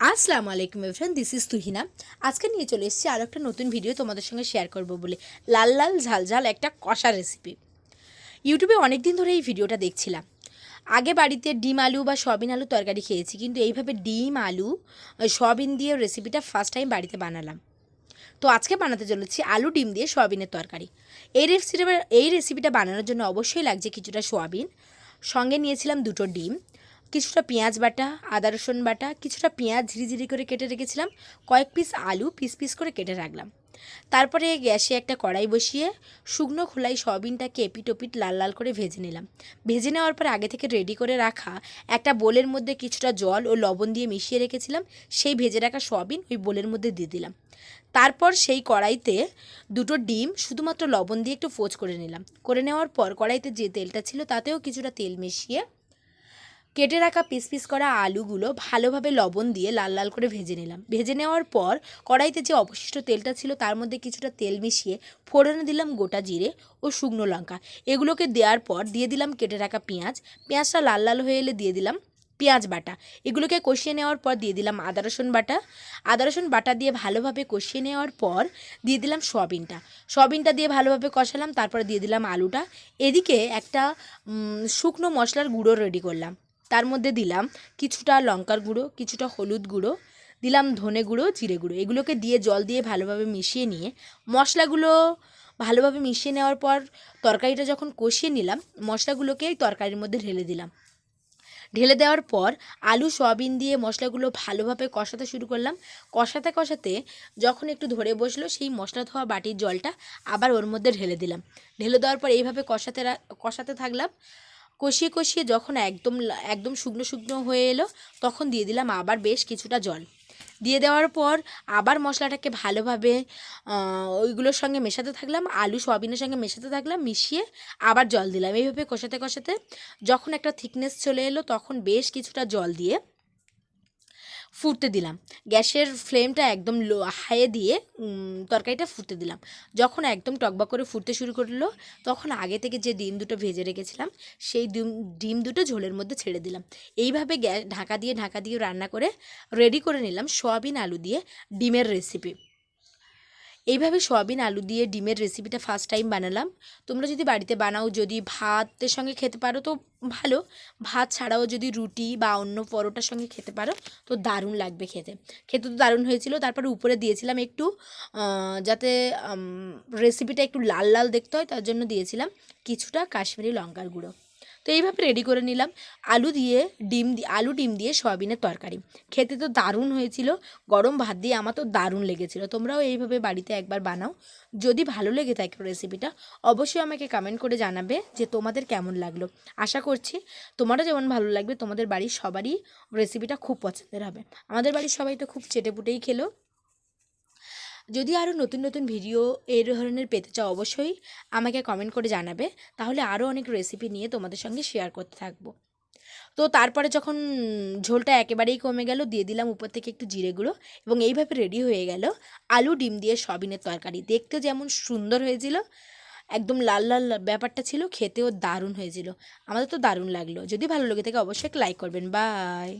আসসালামু আলাইকুম everyone this is Tuhina. আজকে নিয়ে চলে এসেছি আরও একটা নতুন ভিডিও তোমাদের সঙ্গে শেয়ার করব বলে। লাল লাল ঝাল ঝাল একটা কষা রেসিপি ইউটিউবে অনেক দিন ধরে এই ভিডিওটা দেখছিলাম। আগে বাড়িতে ডিম আলু বা সয়াবিন আলু তরকারি খেয়েছি কিন্তু এইভাবে ডিম আলু আহ, সয়াবিন দিয়ে রেসিপিটা ফার্স্ট টাইম বাড়িতে বানালাম। তো আজকে বানাতে চলেছি আলু ডিম দিয়ে সয়াবিনের তরকারি। এই রেসিপিটা এই রেসিপিটা বানানোর জন্য অবশ্যই লাগছে কিছুটা সয়াবিন। সঙ্গে নিয়েছিলাম দুটো ডিম। কিছুটা পেঁয়াজ বাটা, আদা রসুন বাটা, কিছুটা পেঁয়াজ ঝিরিঝিরি করে কেটে রেখেছিলাম, কয়েক পিস আলু পিস পিস করে কেটে রাখলাম। তারপরে গ্যাসে একটা কড়াই বসিয়ে শুকনো খোলাই সয়াবিনটাকে এপিট ওপিট লাল লাল করে ভেজে নিলাম। ভেজে নেওয়ার পর আগে থেকে রেডি করে রাখা একটা বোলের মধ্যে কিছুটা জল ও লবণ দিয়ে মিশিয়ে রেখেছিলাম, সেই ভেজে রাখা সয়াবিন ওই বোলের মধ্যে দিয়ে দিলাম। তারপর সেই কড়াইতে দুটো ডিম শুধুমাত্র লবণ দিয়ে একটু ফোচ করে নিলাম। করে নেওয়ার পর কড়াইতে যে তেলটা ছিল তাতেও কিছুটা তেল মিশিয়ে কেটে রাখা পিস পিস করা আলুগুলো ভালোভাবে লবণ দিয়ে লাল লাল করে ভেজে নিলাম। ভেজে নেওয়ার পর কড়াইতে যে অবশিষ্ট তেলটা ছিল তার মধ্যে কিছুটা তেল মিশিয়ে ফোড়নে দিলাম গোটা জিরে ও শুকনো লঙ্কা। এগুলোকে দেওয়ার পর দিয়ে দিলাম কেটে রাখা পেঁয়াজ। পেঁয়াজটা লাল লাল হয়ে এলে দিয়ে দিলাম পেঁয়াজ বাটা। এগুলোকে কষিয়ে নেওয়ার পর দিয়ে দিলাম আদা, রসুন বাটা। আদা, রসুন বাটা দিয়ে ভালোভাবে কষিয়ে নেওয়ার পর দিয়ে দিলাম সয়াবিনটা। সয়াবিনটা দিয়ে ভালোভাবে কষালাম, তারপরে দিয়ে দিলাম আলুটা। এদিকে একটা শুকনো মশলার গুঁড়ো রেডি করলাম। তার মধ্যে দিলাম কিছুটা লঙ্কার গুঁড়ো, কিছুটা হলুদ গুঁড়ো, দিলাম ধনে গুঁড়ো, জিরে গুঁড়ো। এগুলোকে দিয়ে জল দিয়ে ভালোভাবে মিশিয়ে নিয়ে, মশলাগুলো ভালোভাবে মিশিয়ে নেওয়ার পর তরকারিটা যখন কষিয়ে নিলাম, মশলাগুলোকে এই তরকারির মধ্যে ঢেলে দিলাম। ঢেলে দেওয়ার পর আলু, সয়াবিন দিয়ে মশলাগুলো ভালোভাবে কষাতে শুরু করলাম। কষাতে কষাতে যখন একটু ধরে বসল, সেই মশলা ধোয়া বাটির জলটা আবার ওর মধ্যে ঢেলে দিলাম। ঢেলে দেওয়ার পর এইভাবে কষাতে কষাতে থাকলাম। কষিয়ে কষিয়ে যখন একদম একদম শুকনো শুকনো হয়ে এলো, তখন দিয়ে দিলাম আবার বেশ কিছুটা জল। দিয়ে দেওয়ার পর আবার মশলাটাকে ভালোভাবে ওইগুলোর সঙ্গে মেশাতে থাকলাম, আলু সয়াবিনের সঙ্গে মেশাতে থাকলাম, মিশিয়ে আবার জল দিলাম। এইভাবে কষাতে কষাতে যখন একটা থিকনেস চলে এলো, তখন বেশ কিছুটা জল দিয়ে ফুটতে দিলাম। গ্যাসের ফ্লেমটা একদম লো হাইয়ে দিয়ে তরকারিটা ফুটতে দিলাম। যখন একদম টকবক করে ফুটতে শুরু করল, তখন আগে থেকে যে ডিম দুটো ভেজে রেখেছিলাম, সেই ডিম ডিম দুটো ঝোলের মধ্যে ছেড়ে দিলাম। এইভাবে গ্যাস ঢাকা দিয়ে ঢাকা দিয়ে রান্না করে রেডি করে নিলাম সয়াবিন আলু দিয়ে ডিমের রেসিপি এইভাবে সয়াবিন, আলু দিয়ে ডিমের রেসিপিটা ফার্স্ট টাইম বানালাম। তোমরা যদি বাড়িতে বানাও, যদি ভাতের সঙ্গে খেতে পারো তো ভালো। ভাত ছাড়াও যদি রুটি বা অন্য পরোটার সঙ্গে খেতে পারো তো দারুণ লাগবে খেতে। খেতে তো দারুণ হয়েছিল। তারপরে উপরে দিয়েছিলাম একটু যাতে রেসিপিটা একটু লাল লাল দেখতে হয়, তার জন্য দিয়েছিলাম কিছুটা কাশ্মীরি লঙ্কার গুঁড়ো। তো এইভাবে রেডি করে নিলাম। আলু দিয়ে ডিম দিয়ে আলু ডিম দিয়ে সয়াবিনের তরকারি। খেতে তো দারুণ হয়েছিল। গরম ভাত দিয়ে আমার তো দারুণ লেগেছিল। তোমরাও এইভাবে বাড়িতে একবার বানাও। যদি ভালো লেগে থাকে রেসিপিটা অবশ্যই আমাকে কমেন্ট করে জানাবে যে তোমাদের কেমন লাগল। আশা করছি তোমারও যেমন ভালো লাগবে, তোমাদের বাড়ির সবারই রেসিপিটা খুব পছন্দের হবে। আমাদের বাড়ির সবাই তো খুব চেটেপুটেই খেলো। যদি আরও নতুন নতুন ভিডিও এই ধরনের পেতে চাও অবশ্যই আমাকে কমেন্ট করে জানাবে, তাহলে আরও অনেক রেসিপি নিয়ে তোমাদের সঙ্গে শেয়ার করতে থাকব। তো তারপরে যখন ঝোলটা একেবারেই কমে গেল, দিয়ে দিলাম উপর থেকে একটু জিরে গুঁড়ো এবং এইভাবে রেডি হয়ে গেল। আলু, ডিম দিয়ে সয়াবিনের তরকারি। দেখতে যেমন সুন্দর হয়েছিল, একদম লাল লাল ব্যাপারটা ছিল, খেতেও দারুণ হয়েছিল। আমাদের তো দারুণ লাগল। যদি ভালো লেগে থাকে অবশ্যই লাইক করবেন। বাই